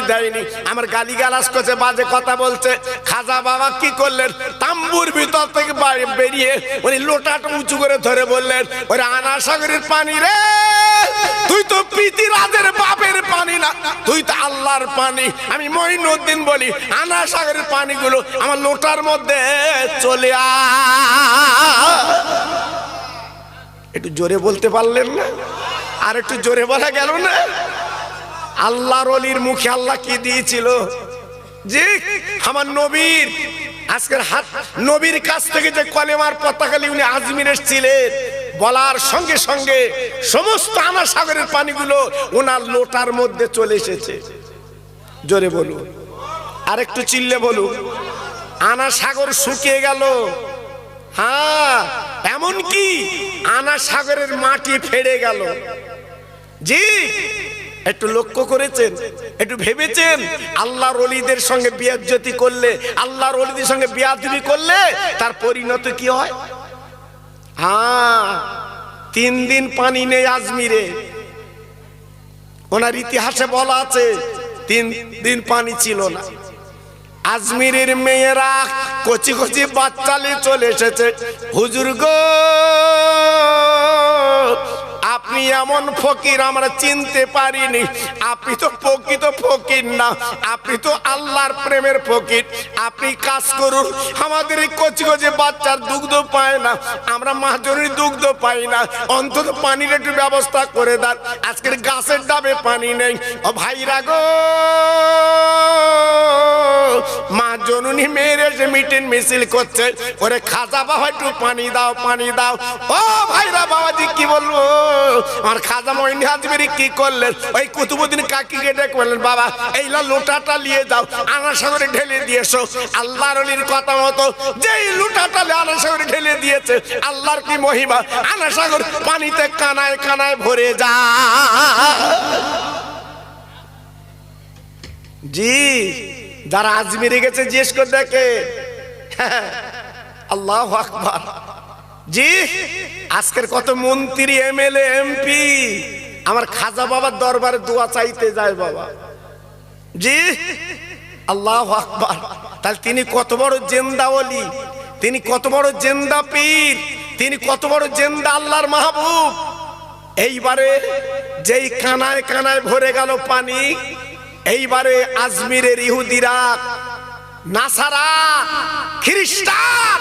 দেয়নি আমার গালি গালাস করছে, বাজে কথা বলছে। খাজা বাবা কি করলেন? তাম্বুর ভিতর থেকে বেরিয়ে উনি লোটাটা উঁচু করে ধরে বললেন, ওরে আনা সাগরের পানি রে! তুই তো পিতিরাজের বাপের পানি না। তুই তো আল্লাহর পানি। আমি মঈনুদ্দিন বলি আনা সাগরের পানিগুলো আমার লোটার মধ্যে চলে আ একটু জোরে বলতে পারলেন না? আর একটু জোরে বলা গেল না? আল্লাহর অলির মুখে আল্লাহ কি দিয়েছিল? যে আমার নবীর, আজকের হাত, নবীর কাছ থেকে যে কলেমার পতাকালি উনি আজমির এসেছিলেন, বলার সঙ্গে সঙ্গে সমস্ত আনা সাগরের পানিগুলো ওনার লোটার মধ্যে চলে এসেছে। জোরে বলুন আর একটু চিল্লে বলুন আনা সাগর শুকিয়ে গেল। হ্যাঁ এমন কি আনা সাগরের মাটি ফেড়ে গেল। জি একটু লক্ষ্য করেছেন? একটু ভেবেছেন? আল্লাহর অলিদের সঙ্গে বিয়াজ্জতি করলে, আল্লাহর অলিদের সঙ্গে বিয়াদবি করলে তার পরিণত কি হয়? হ্যাঁ তিন দিন পানি নেই আজমিরে। ওনার ইতিহাসে বলা আছে, তিন দিন পানি ছিল না। আজমিরের মেয়েরা কচি কচি বাচ্চালে চলে এসেছে। হুজুর গো! আপনি এমন ফকির, আমরা চিনতে পারিনি। আপনি তো প্রকৃত ফকির না। আপনি তো আল্লাহর প্রেমের ফকির। আপনি কাজ করুন, আমাদের এই কচি কচি বাচ্চার দুগ্ধ পায় না। আমরা মাহাজনের দুগ্ধ পাই না। অন্তত পানির একটু ব্যবস্থা করে দেন। আজকের গাছের ডাবে পানি নেই। ও ভাইরা গো! মা জননী মেয়ের এসে মিটিং মিছিল করছে, ওরে খাজা বাবা একটু পানি দাও পানি দাও। ও ভাইরা বাবাজি, কি বলব? আমার খাজা মহিনী হাজবেরি কি করলেন? ওই কুতুবুদ্দিন কাকিকে ডেকে বললেন, বাবা এই লোটাটা নিয়ে যাও আনা সাগরে ঢেলে দিয়েছ আল্লাহর অলির কথা মতো যেই লোটাটা আনা সাগরে ঢেলে দিয়েছে, আল্লাহর কি মহিমা? আনা সাগর পানিতে কানায় কানায় ভরে যা জি, যারা আজমিরে গেছে, জিজ্ঞেস করে দেখে। আল্লাহ আকবার। জি? আজকের কত মন্ত্রী, এমএলএ, এমপি? আমার খাজা বাবার দরবারে দোয়া চাইতে যায় বাবা। জি? আল্লাহ আকবার। তাহলে তিনি কত বড় জেন্দা জেন্দাওয়ালি তিনি কত বড় জেন্দা পীর, তিনি কত বড় জেন্দা আল্লাহর মাহবুব। এইবারে যেই কানায় কানায় ভরে গেল পানি, এইবারে আজমিরের ইহুদিরা নাসারা, খ্রিস্টান,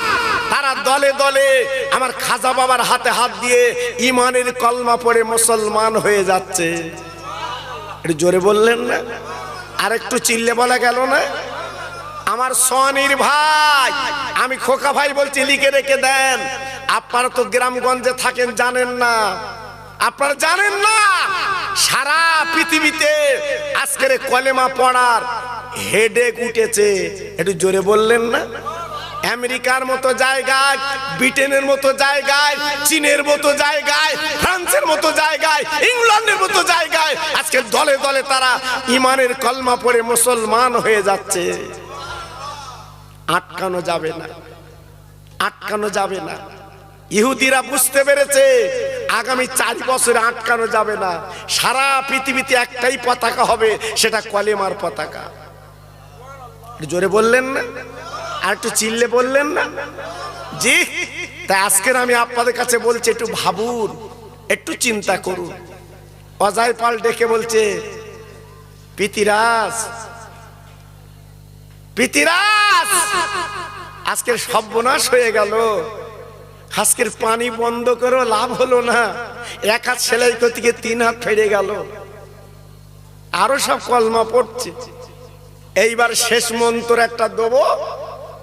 তারা দলে দলে আমার খাজা বাবার হাতে হাত দিয়ে ইমানের কলমা পড়ে মুসলমান হয়ে যাচ্ছে। একটু জোরে বললেন না? আর একটু চিল্লে বলা গেল না? আমার সনির ভাই, আমি খোকা ভাই বলছি, লিখে রেখে দেন। আপনারা তো গ্রামগঞ্জে থাকেন, জানেন না। আপনারা জানেন না? সারা পৃথিবীতে আজকের কলেমা পড়ার হেডেক উঠেছে। একটু জোরে বললেন না? আমেরিকার মতো জায়গায়, ব্রিটেনের মতো জায়গায়, চীনের মতো জায়গায়, ফ্রান্সের মতো জায়গায়, ইংল্যান্ডের মতো জায়গায় আজকে দলে দলে তারা ইমানের কলমা পড়ে মুসলমান হয়ে যাচ্ছে। আটকানো যাবে না। আটকানো যাবে না। ইহুদিরা বুঝতে পেরেছে, আগামী চার বছরে আটকানো যাবে না। সারা পৃথিবীতে একটাই পতাকা হবে, সেটা কলেমার পতাকা। জোরে বললেন না, আর একটু চিল্লে বললেন না। জি, তাই আজকের আমি আপনাদের কাছে বলছি, একটু ভাবুন, একটু চিন্তা করুন। অজয় পাল ডেকে বলছে পিতিরাজ পিতিরাজ আজকের সর্বনাশ হয়ে গেল। আজকের পানি বন্ধ করেও লাভ হলো না। এক হাত সেলাই করতে গিয়ে তিন হাত ফেরে গেল। আরও সব কলমা পড়ছে। এইবার শেষ মন্ত্র একটা দেবো,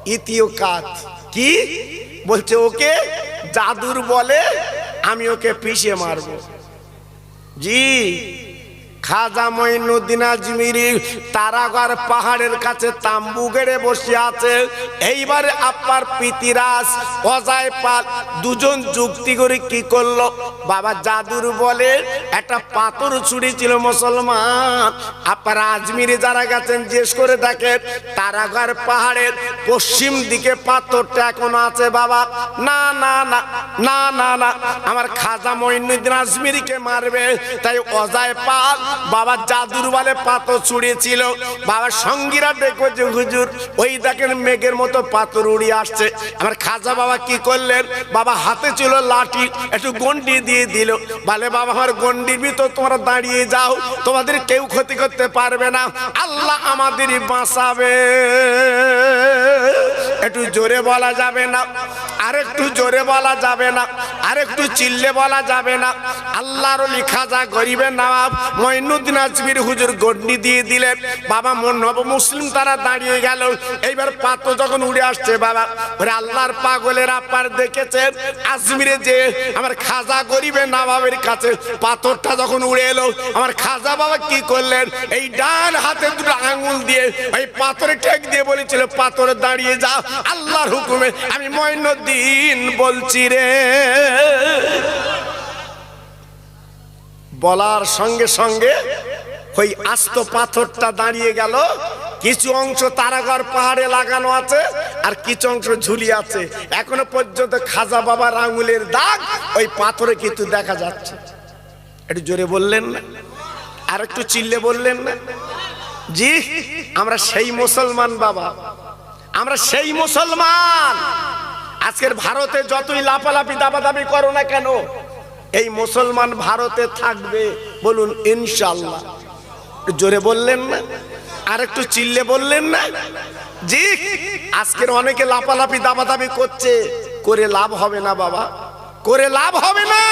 ইতিও কাজ কি? বলছে, ওকে জাদুর বলে আমি ওকে পিষে মারব। জি। খাজা মঈনুদ্দিন আজমিরি তারাগড় পাহাড়ের কাছে তাম্বু গেড়ে বসে আছে। এইবারে আপনার পিতিরাজ অজয় পাল দুজন যুক্তি করে কি করল? বাবা জাদুর বলে, একটা পাথর চুরি ছিল মুসলমান। আপনার আজমিরে যারা গেছেন, জিজ্ঞেস করে দেখেন তারাগড় পাহাড়ের পশ্চিম দিকে পাথরটা এখনও আছে বাবা। না না না না না না, আমার খাজা মঈনুদ্দিন আজমিরিকে মারবে। তাই অজয় পাল বাবা জাদুর বলে পাথর ছুড়েছিল। বাবা সঙ্গীরা ডেকেছে হুজুর, ওই দেখেন মেঘের মতো পাথর উড়িয়ে আসছে। আমার খাজা বাবা কি করলেন? বাবা হাতে ছিল লাঠি, একটু গন্ডি দিয়ে দিল। বলে, বাবা, আমার গন্ডির ভিতর তোমরা দাঁড়িয়ে যাও, তোমাদের কেউ ক্ষতি করতে পারবে না। আল্লাহ আমাদের বাঁচাবে। একটু জোরে বলা যাবে না। আর একটু জোরে বলা যাবে না আর একটু চিল্লে বলা যাবে না। আল্লাহর লিখা যা গরিবের নবাব মঈনুদ্দিন আজমির হুজুর গন্ডি দিয়ে দিলেন। বাবা নব মুসলিম তারা দাঁড়িয়ে গেল। এইবার পাত্র যখন উড়ে আসছে, বাবা ওরে আল্লাহর পাগলের আপার দেখেছেন? আজমিরে যে আমার খাজা গরিবের নবাবের কাছে পাথরটা যখন উড়ে এলো, আমার খাজা বাবা কি করলেন? এই ডান হাতে দুটো আঙুল দিয়ে ওই পাথরে ঠেক দিয়ে বলেছিল, পাথরে দাঁড়িয়ে যা, আল্লাহর হুকুমে আমি মঈনুদ্দিন বলছি রে। বলার সঙ্গে সঙ্গে ওই আস্ত পাথরটা দাঁড়িয়ে গেল। কিছু অংশ তারাগড় পাহাড়ে লাগানো আছে আর কিছু অংশ ঝুলি আছে। এখনও পর্যন্ত খাজা বাবার আঙুলের দাগ ওই পাথরে কিন্তু দেখা যাচ্ছে। একটু জোরে বললেন না? আর একটু চিল্লে বললেন না? জি, আমরা সেই মুসলমান বাবা। আমরা সেই মুসলমান। আজকের ভারতে যতই লাপালাপি দাবাদাবি করো না কেন? এই মুসলমান ভারতে থাকবে বলুন ইনশাল্লাহ জোরে বললেন না? আর একটু চিল্লে বললেন না? জি, আজকের অনেকে লাপালাপি দাবাদাবি করছে। করে লাভ হবে না বাবা। করে লাভ হবে না।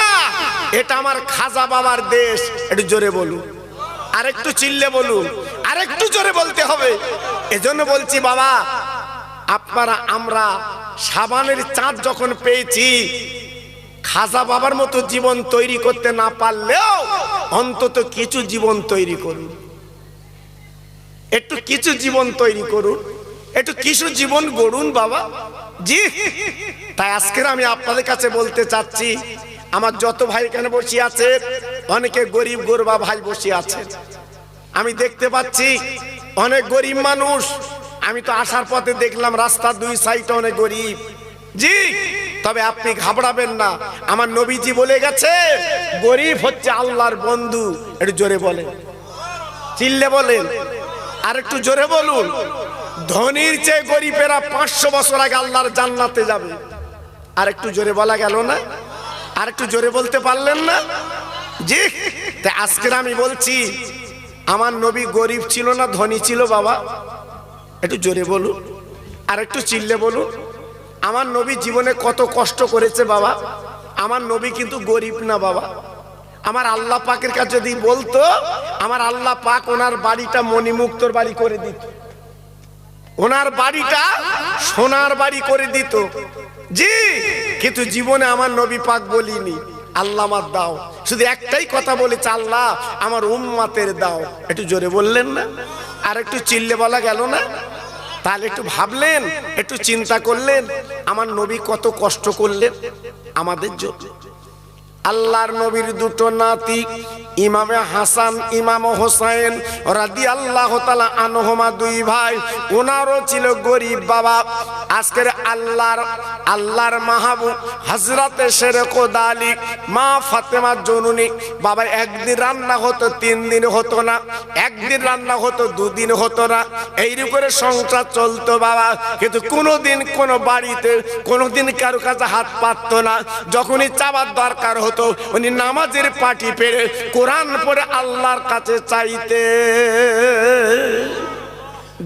এটা আমার খাজা বাবার দেশ। একটু জোরে বলুন। আর একটু চিল্লে বলুন। আর একটু জোরে বলতে হবে। এজন্য বলছি বাবা আপনারা, আমরা সাবানের চাঁদ যখন পেয়েছি, খাজা বাবার মতো জীবন তৈরি করতে না পারলেও অন্তত কিছু জীবন তৈরি করুন। একটু কিছু জীবন তৈরি করুন। একটু কিছু জীবন গড়ুন বাবা। জি, তাই আজকের আমি আপনাদের কাছে বলতে চাচ্ছি, আমার যত ভাই এখানে বসে আছে, অনেকে গরিব গরবা ভাই বসে আছে। আমি দেখতে পাচ্ছি অনেক গরিব মানুষ আমি তো আসার পথে দেখলাম রাস্তার দুই সাইডে অনেক গরিব। জি, তবে আপনি ঘাবড়াবেন না। আমার নবীজি বলে গেছে, গরিব হচ্ছে আল্লাহর বন্ধু। একটু জোরে বলেন। চিল্লে বলেন। আর একটু জোরে বলুন। ধনির চেয়ে গরিবেরা পাঁচশো বছর আগে আল্লাহর জান্নাতে যাবে। আর একটু জোরে বলা গেল না? আর একটু জোরে বলতে পারলেন না? জি, তা আজকের আমি বলছি, আমার নবী গরিব ছিল না, ধনী ছিল বাবা। একটু জোরে বলুন, আর একটু চিল্লে বলুন। আমার নবী জীবনে কত কষ্ট করেছে বাবা। আমার নবী কিন্তু গরিব না বাবা। আমার আল্লাহ পাকের কাছে যদি বলতো, আমার আল্লাহ পাক ওনার বাড়িটা মণিমুক্তর বাড়ি করে দিত। ওনার বাড়িটা সোনার বাড়ি করে দিত। জি, কিন্তু জীবনে আমার নবী পাক বলিনি, আল্লাহ আমার দাও। শুধু একটাই কথা বলেছে, আল্লাহ আমার উম্মাতের দাও। একটু জোরে বললেন না? আর একটু চিল্লে বলা গেল না? তাহলে একটু ভাবলেন, একটু চিন্তা করলেন, আমার নবী কত কষ্ট করলেন, আমাদের জন্য। আল্লাহর নবীর দুটো নাতি, ইমামে হাসান, ইমাম হোসাইন রাদি আল্লাহ তালা আনহমা দুই ভাই ওনারও ছিল গরিব বাবা। আজকের আল্লাহর আল্লাহর মাহবুব হজরতে শেরেকো দালিক, মা ফাতেমা জনুনি, বাবা একদিন রান্না হতো, তিন দিন হতো না, একদিন রান্না হতো, দুদিন হতো না। এইরকম করে সংসার চলতো বাবা, কিন্তু কোনোদিন কোনো বাড়িতে, কোনোদিন কারও কাছে হাত পাতত না। যখনই চাবার দরকার হতো উনি নামাজের পাটি পেরে কোরআন পরে আল্লাহর কাছে চাইতে।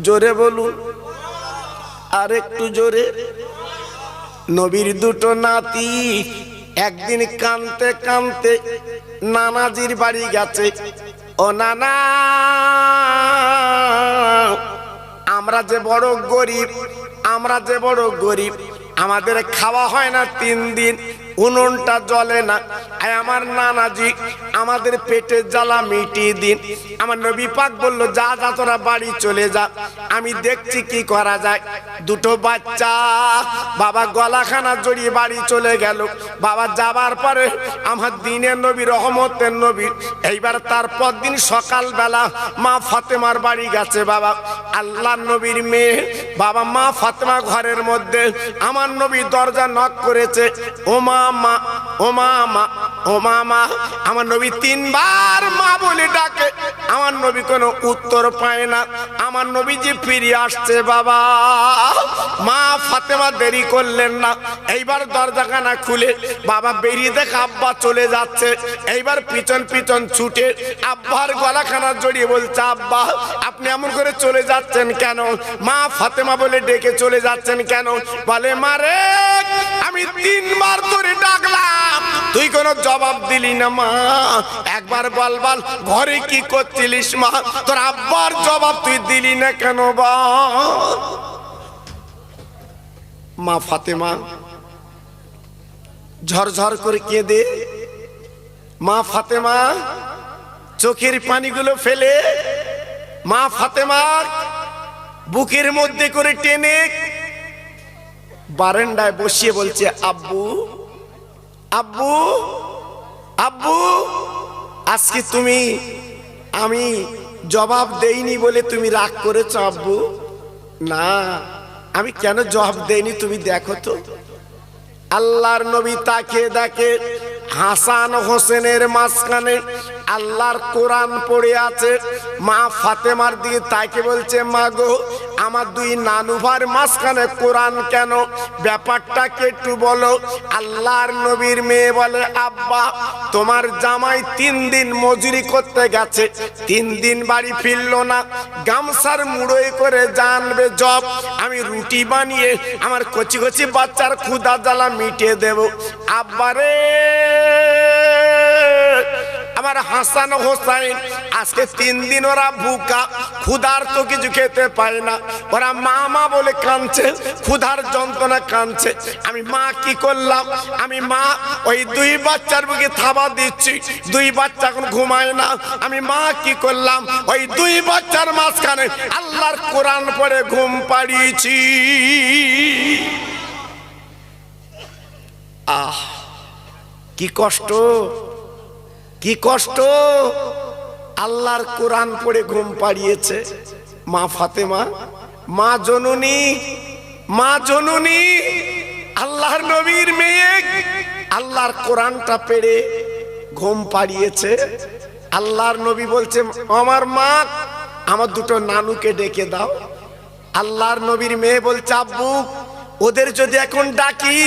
জোরে বলুন। আর একটু জোরে। নবীর দুটো নাতি একদিন কানতে কানতে নানাজির বাড়ি গেছে। ও নানা, আমরা যে বড় গরিব, আমরা যে বড় গরিব, আমাদের খাওয়া হয় না তিন দিন। উনুনটা জ্বলে না। আর আমার নানাজি, আমাদের পেটে জ্বালা মিটিয়ে দিন। আমার নবী পাক বলল, যা যা, তোরা বাড়ি চলে যা। আমি দেখছি কি করা যায়। দুটো বাচ্চা, বাবা গলাখানা জড়িয়ে বাড়ি চলে গেল। বাবা যাবার পরে আমার দিনের নবী, রহমতের নবী। এইবার তারপর দিন সকালবেলা মা ফাতেমার বাড়ি গেছে বাবা। আল্লাহ নবীর মেয়ে, বাবা মা ফাতেমা ঘরের মধ্যে। আমার নবী দরজা নক করেছে। ও মা ওমা মা ও মা মা আমার নবী তিনবার মা বলে ডাকে। আমার নবী কোনো উত্তর পায় না। আমার নবী যে ফিরে আসছে, বাবা। মা ফাতেমা দেরি করলেন না। এইবার দরজাখানা খুলে বাবা বেরিয়ে দেখ আব্বা চলে যাচ্ছে। এইবার পিছন পিছন ছুটে আব্বার গলাখানা জড়িয়ে বলছে, আব্বা, আপনি এমন করে চলে যাচ্ছেন কেন? মা ফাতেমা বলে ডেকে চলে যাচ্ছেন কেন? বলে মারে আমি তিনবার ধরে ডাকলাম। তুই কোনো জবাব দিলি না, মা। একবার বল বল, ঘরে কি করছিলিস, মা? তোর আব্বার জবাব তুই দিলি না কেন, বা? মা ফাতেমা, ঝরঝর করে কেঁদে, মা ফাতেমা, চোখের পানিগুলো ফেলে, মা ফাতেমা বুকের মধ্যে করে টেনে বারান্দায় বসিয়ে বলছে, আব্বু আব্বু আব্বু, আজকে তুমি, আমি জবাব দেইনি বলে তুমি রাগ করেছ, আব্বু? না, আমি কেন জবাব দেইনি তুমি দেখো তো। আল্লাহর নবী তাকে দেখে হাসান হোসেনের মাঝখানে আল্লাহর কোরআন পড়ে আছে। মা ফাতেমার দিয়ে তাকে বলছে, মা গো, আমার দুই নানুভার মাঝখানে কোরআন কেন? ব্যাপারটাকে একটু বলো। আল্লাহর নবীর মেয়ে বলে, আব্বা, তোমার জামাই তিন দিন মজুরি করতে গেছে। তিন দিন বাড়ি ফিরলো না। গামছার মুড়োই করে জানবে জব। আমি রুটি বানিয়ে আমার কচি কচি বাচ্চার ক্ষুদা জ্বালা মিটিয়ে দেব। আব্বারে আমার হাসান হোসাইন, আজকে তিন দিন ওরা ভুকা, ক্ষুধার তো কিছু খেতে পায় না। ওরা মা মা বলে কাঁদছে, ক্ষুধার যন্ত্রণা কাঁদছে। আমি মা কি করলাম? আমি মা, ওই দুই বাচ্চার বুকে থাবা দিচ্ছি। দুই বাচ্চা এখন ঘুমায় না। আমি মা কি করলাম? ওই দুই বাচ্চার মাঝখানে আল্লাহর কোরআন পড়ে ঘুম পাড়িয়েছি। আহ, কি কষ্ট। কি কষ্ট? আল্লাহর কোরআন পড়ে ঘুম পাড়িয়েছে। মা ফাতেমা, মা জননী মা জননী, আল্লাহর নবীর মেয়ে, আল্লাহর কোরআনটা পেড়ে ঘুম পাড়িয়েছে। আল্লাহর নবী বলছে, আমার মা, আমার দুটো নানুকে ডেকে দাও। আল্লাহর নবীর মেয়ে বলছে, আব্বু, ওদের যদি এখন ডাকি,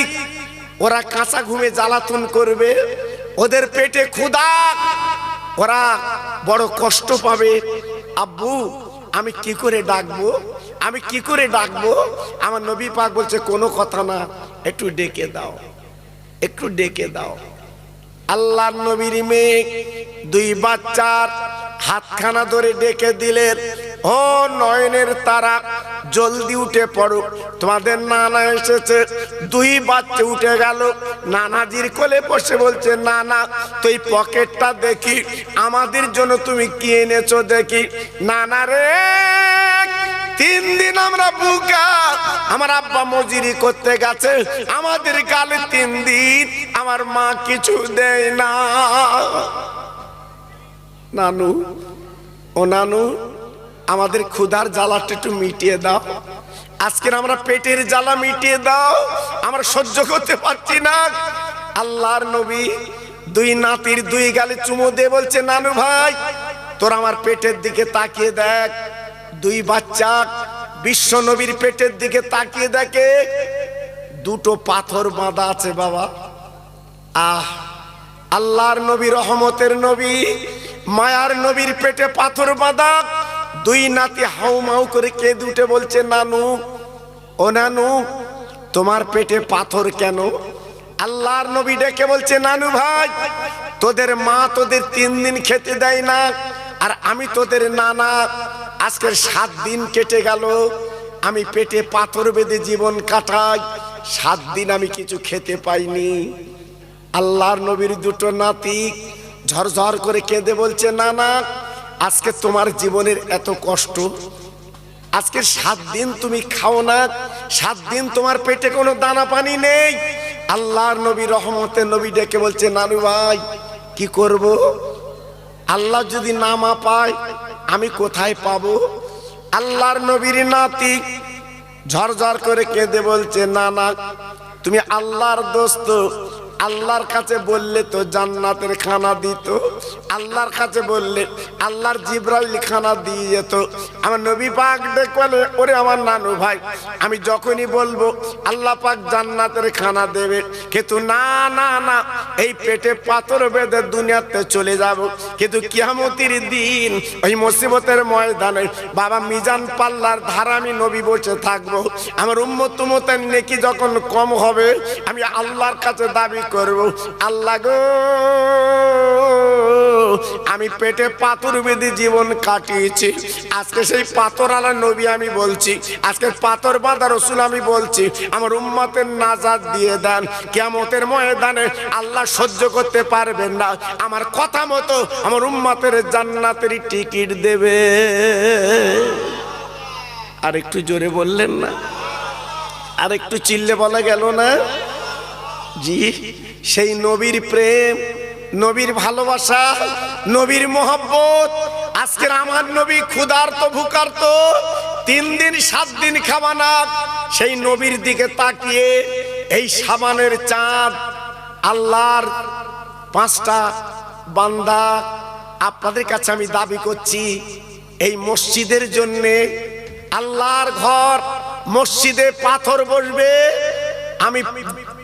ওরা কাঁচা ঘুমে জ্বালাতন করবে। ওদের পেটে ক্ষুধা। ওরা বড় কষ্ট পাবে। আব্বু, আমি কি করে ডাকবো? আমি কি করে ডাকবো? আমার নবী পাক বলছে, কোনো কথা না, একটু ডেকে দাও। একটু ডেকে দাও। আল্লাহর নবীর মেয়ে, দুই বাচ্চার হাতখানা ধরে ডেকে দিলেন। ও নয়নের তারা, জলদি উঠে পড়ো। তোমাদের নানা এসেছে, দুই বাচ্চা উঠে গেল। নানাজির কোলে বসে বলছে, নানা, তুই পকেটটা দেখি, আমাদের জন্য তুমি কি এনেছো দেখি। নানা রে, তিন দিন আমরা বুকা, আমার আব্বা মজুরি করতে গেছে, আমাদের গালে তিন দিন আমার মা কিছু দেয় না। নানু, ও নানু আমাদের ক্ষুধার জ্বালাটা একটু মিটিয়ে দাও। আজকের আমরা পেটের জ্বালা মিটিয়ে দাও। আমরা সহ্য করতে পারছি না। আল্লাহর নবী দুই নাতির দুই গালে চুমো দিয়ে বলছে, নানু ভাই, তোর আমার পেটের দিকে তাকিয়ে দেখ। দুই বাচ্চা বিশ্ব নবীর পেটের দিকে তাকিয়ে দেখে। দুটো পাথর বাঁধা আছে বাবা। আহ, আল্লাহর নবী রহমতের নবী, মায়ার নবীর পেটে পাথর বাঁধা। দুই নাতি হাউ মাউ করে কে দুটে বলছে, নানু, ও নানু, তোমার পেটে পাথর কেন? আল্লাহর নবী ডেকে বলছে, নানু ভাই, তোদের মা তোদের তিন দিন খেতে দেয় না, আর আমি তোদের নানা আজকের সাত দিন কেটে গেল, আমি পেটে পাথর বেঁধে জীবন কাটাই, সাত দিন আমি কিছু খেতে পাইনি। আল্লাহর নবীর দুটো নাতি ঝরঝর করে কেঁদে বলছে না না আজকে তোমার জীবনের এত কষ্ট? আজকে সাত দিন তুমি খাও না, সাত দিন তোমার পেটে কোনো দানা পানি নেই। আল্লাহর নবী রহমতের নবী ডেকে বলছে, নানু ভাই, কি করব? আল্লাহ যদি না মা পায় আমি কোথায় পাবো? আল্লাহর নবীর নাতি ঝরঝর করে কেঁদে বলছে না না তুমি আল্লাহর দোস্ত আল্লাহর কাছে বললে তো জান্নাতের খানা দিত, আল্লাহর কাছে বললে আল্লাহর জিব্রাইল খানা দিয়ে যেত। আমার নবী পাক দেখলে, ওরে আমার নানু ভাই, আমি যখনই বলব, আল্লাহ পাক জান্নাতের খানা দেবে, কিন্তু না না না, এই পেটে পাথর বেঁধে দুনিয়াতে চলে যাব। কিন্তু কিয়ামতির দিন, ওই মুসিবতের ময়দানে বাবা মিজান পাল্লার ধারা আমি নবী বসে থাকব। আমার উম্মত তুমতের নেকি যখন কম হবে, আমি আল্লাহর কাছে দাবি করব। আল্লাহ গো, আমি পেটে পাথর বেঁধে জীবন কাটিয়েছি। আজকে সেই পাথর আলা নবী আমি বলছি, আজকে পাথর বাঁধা রসুল আমি বলছি, আমার উম্মতের নাজাদ দিয়ে দেন। কেমতের ময়দানে আল্লাহ সহ্য করতে পারবেন না। আমার কথা মতো আমার উম্মতের জান্নাতের টিকিট দেবে। আর একটু জোরে বললেন না? আর একটু চিল্লে বলা গেল না? জি, সেই নবীর প্রেম, নবীর ভালোবাসা, নবীর মোহব্বত। আজকের আমার নবী ক্ষুধার্ত, ভুকার্ত, তিন দিন, সাত দিন খাবানা সেই নবীর দিকে তাকিয়ে এই সাবানের চাঁদ, আল্লাহর পাঁচটা বান্দা আপনাদের কাছে আমি দাবি করছি, এই মসজিদের জন্যে আল্লাহর ঘর, মসজিদে পাথর বসবে, আমি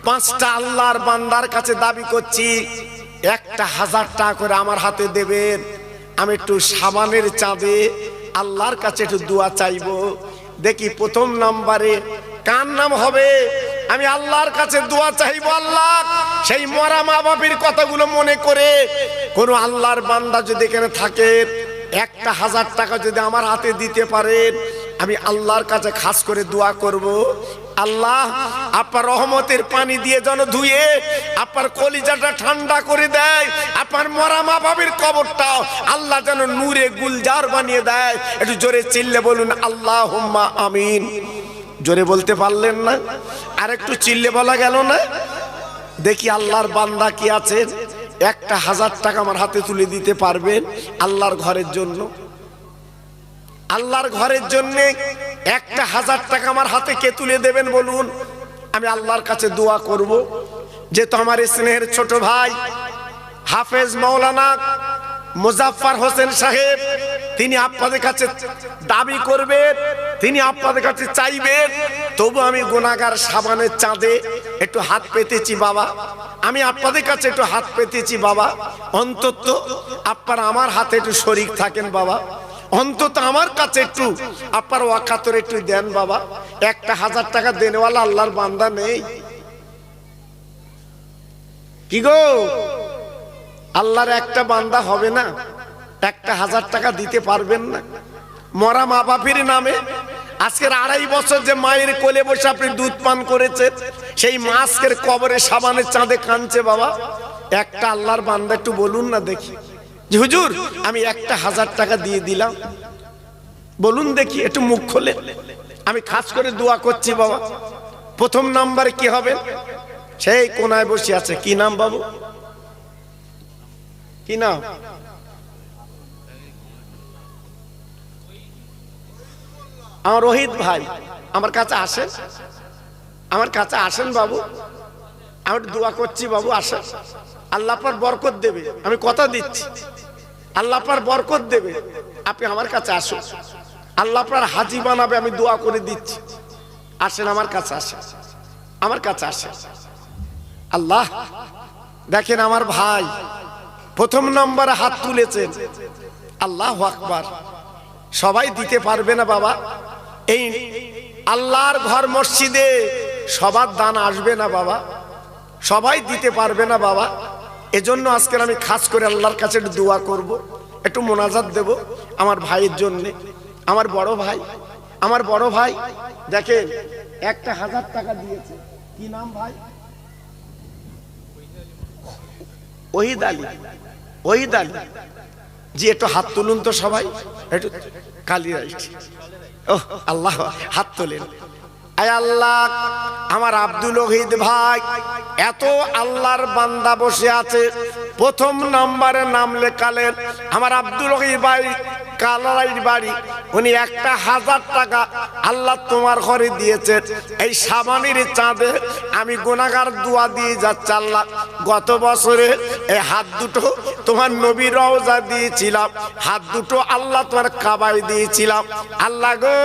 পাঁচটা আল্লাহর বান্দার কাছে দাবি করছি, একটা হাজার টাকা করে আমার হাতে দেবেন। আমি একটু সাবানের চাঁদে আল্লাহর কাছে একটু দোয়া চাইব। দেখি প্রথম নাম্বারে কার নাম হবে? আমি আল্লাহর কাছে দোয়া চাইব, আল্লাহ। সেই মরা মা বাপির কথাগুলো মনে করে কোন আল্লাহর বান্দা যদি এখানে থাকে, একটা হাজার টাকা যদি আমার হাতে দিতে পারেন, আমি আল্লাহর কাছে খাস করে দোয়া করব। আল্লাহ আপার রহমতের পানি দিয়ে যেন ধুয়ে আপার কলিজাটা ঠান্ডা করে দেয়, আপার মরা মা বাবির কবরটা আল্লাহ যেন নূরে গুলজার বানিয়ে দেয়। একটু জোরে চিল্লে বলুন আল্লাহ হুম্মা আমিন। জোরে বলতে পারলেন না আর একটু চিল্লে বলা গেল না? দেখি আল্লাহর বান্দা কি আছে একটা হাজার টাকা আমার হাতে তুলে দিতে পারবেন আল্লাহর ঘরের জন্য। আল্লাহর ঘরের জন্য একটা হাজার টাকা আমার হাতে কে তুলে দেবেন বলুন? আমি আল্লাহর কাছে দোয়া করব। যেহেতু আমার স্নেহের ছোট ভাই, হাফেজ মৌলানা মুজাফফর হোসেন সাহেব, তিনি আপনাদের কাছে দাবি করবেন, তিনি আপনাদের কাছে চাইবেন। তবু আমি গোনাগার সাবানের চাঁদে একটু হাত পেতেছি বাবা। আমি আপনাদের কাছে একটু হাত পেতেছি বাবা। অন্তত আপনারা আমার হাতে একটু শরিক থাকেন বাবা। অন্তত আমার কাছে একটু আপনার ওয়াকাতর একটু দেন বাবা। একটা হাজার টাকা দেনওয়ালা আল্লাহর বান্দা নেই। কি গো? আল্লাহর একটা বান্দা হবে না? একটা হাজার টাকা দিতে পারবেন না? মরা মা বাপির নামে আজকের আড়াই বছর যে মায়ের কোলে বসে আপনি দুধ পান করেছেন, সেই মাস্কের কবরে সাবানের চাঁদে কাঁদছে বাবা। একটা আল্লাহর বান্দা একটু বলুন না দেখি। যে, হুজুর, আমি একটা হাজার টাকা দিয়ে দিলাম। বলুন দেখি, একটু মুখ খোলে। আমি খাস করে দোয়া করছি, বাবা। প্রথম নাম্বারে কি হবে? সেই কোনায় বসে আছে। কি নাম, বাবু? কি নাম? আমার রোহিত ভাই, আমার কাছে আসেন। আমার কাছে আসেন, বাবু। আমি দোয়া করছি, বাবু, আসেন। আল্লাহ পার বরকত দেবে। আমি কথা দিচ্ছি। আল্লাহ পার বরকত দেবে। আপনি আমার কাছে আসুন। আল্লাহ পার হাজি বানাবে, আমি দোয়া করে দিচ্ছি। আসেন আমার কাছে আসেন। আমার কাছে আসেন। আল্লাহ, দেখেন আমার ভাই প্রথম নম্বরে হাত তুলেছেন। আল্লাহ আকবার। সবাই দিতে পারবে না বাবা। এই আল্লাহর ঘর মসজিদে সবার দান আসবে না বাবা। সবাই দিতে পারবে না বাবা। এজন্য আজকের আমি খাস করে আল্লাহর কাছে একটু দোয়া করব, একটু মোনাজাত দেব আমার ভাইয়ের জন্য। আমার বড় ভাই, আমার বড় ভাই, দেখেন, একটা হাজার টাকা দিয়েছে। কি নাম ভাই? ওহিদ আলী। ওহিদ আলী। জি, একটু হাত তুলুন তো সবাই। একটু কালি ও আল্লাহ, হাত তোলেন। আয় আল্লাহ, আমার আব্দুল ওহিদ ভাই, এত আল্লাহর বান্দা বসে আছে। প্রথম নাম্বারে নাম লেখালেন, আমার আব্দুল ওহিদ ভাই কালারাইর বাড়ি। উনি একটা হাজার টাকা আল্লাহ তোমার ঘরে দিয়েছেন। এই সাবানির চাঁদে আমি গোনাগার দোয়া দিয়ে যাচ্ছি আল্লাহ। গত বছরে এই হাত দুটো তোমার নবী রওজা দিয়েছিলাম। হাত দুটো আল্লাহ তোমার কাবাই দিয়েছিলাম। আল্লাহ গো!